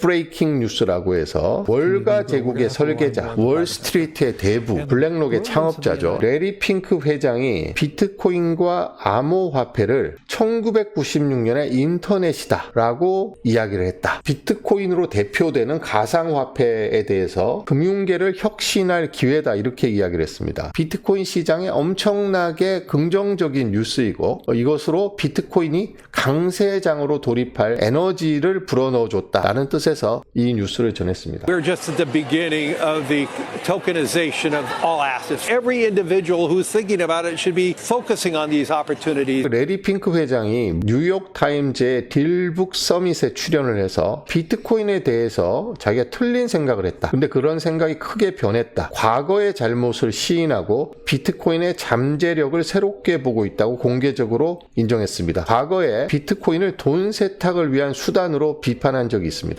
브레이킹 뉴스라고 해서 월가 제국의 설계자, 월스트리트의 대부, 블랙록의 창업자죠. 레리 핑크 회장이 비트코인과 암호화폐를 1996년에 인터넷이다 라고 이야기를 했다. 비트코인으로 대표되는 가상화폐에 대해서 금융계를 혁신할 기회다 이렇게 이야기를 했습니다. 비트코인 시장에 엄청나게 긍정적인 뉴스이고 어, 이것으로 비트코인이 강세장으로 돌입할 에너지를 불어넣어 줬다라는 뜻 에서 이 뉴스를 전했습니다. We're just at the beginning of the tokenization of all assets. Every individual who's thinking about it should be focusing on these opportunities. 레리 핑크 회장이 뉴욕 타임즈의 딜북 서밋에 출연을 해서 비트코인에 대해서 자기가 틀린 생각을 했다. 근데 그런 생각이 크게 변했다. 과거의 잘못을 시인하고 비트코인의 잠재력을 새롭게 보고 있다고 공개적으로 인정했습니다. 과거에 비트코인을 돈 세탁을 위한 수단으로 비판한 적이 있습니다.